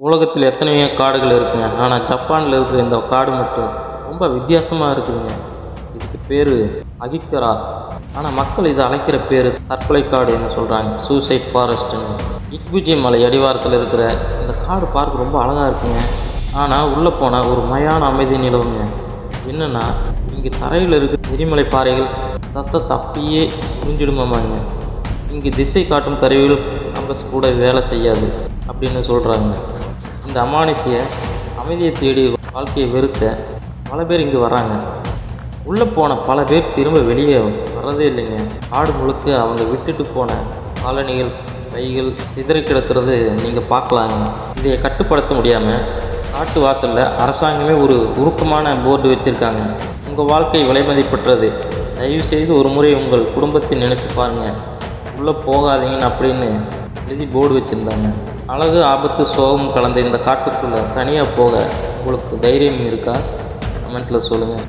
உலகத்தில் எத்தனையோ காடுகள் இருக்குங்க. ஆனால் ஜப்பானில் இருக்கிற இந்த காடு மட்டும் ரொம்ப வித்தியாசமாக இருக்குதுங்க. இதுக்கு பேர் அகிக்கரா ஆனால் மக்கள் இதை அழைக்கிற பேர் தற்கொலை காடு என்ன சொல்கிறாங்க சூசைட் ஃபாரஸ்ட்டுன்னு இக்புஜி மலை அடிவாரத்தில் இருக்கிற இந்த காடு பார்க்க ரொம்ப அழகாக இருக்குங்க. ஆனால் உள்ளே போனால் ஒரு மயான அமைதி நிலவுங்க. என்னென்னா இங்கே தரையில் இருக்கிற எரிமலை பாறைகள் சத்தத்தை அப்படியே புரிஞ்சிடுமாமாங்க. இங்கே திசை காட்டும் கருவிகள் கம்பஸ் கூட வேலை செய்யாது அப்படின்னு சொல்கிறாங்க இந்த அமானுஷிய அமைதியை தேடி வாழ்க்கையை வெறுத்த பல பேர் இங்கே வராங்க உள்ளே போன பல பேர் திரும்ப வெளியே வர்றதே இல்லைங்க. காடு முழுக்க அவங்க விட்டுட்டு போன காலணிகள் கைகள் சிதறி கிடக்கிறது நீங்கள் பார்க்கலாங்க. இதை கட்டுப்படுத்த முடியாமல் காட்டு வாசலில் அரசாங்கமே ஒரு உருக்கமான போர்டு வச்சுருக்காங்க. உங்கள் வாழ்க்கை விலை மதிப்பற்றது. தயவு செய்து ஒரு முறை உங்கள் குடும்பத்தை நினச்சி பாருங்கள் உள்ளே போகாதீங்கன்னு அப்படின்னு எழுதி போர்டு வச்சுருந்தாங்க. அழகு ஆபத்து சோகம் கலந்த இந்த காட்டுக்குள்ளே தனியாக போக உங்களுக்கு தைரியம் இருக்கா? கமெண்ட்டில் சொல்லுங்கள்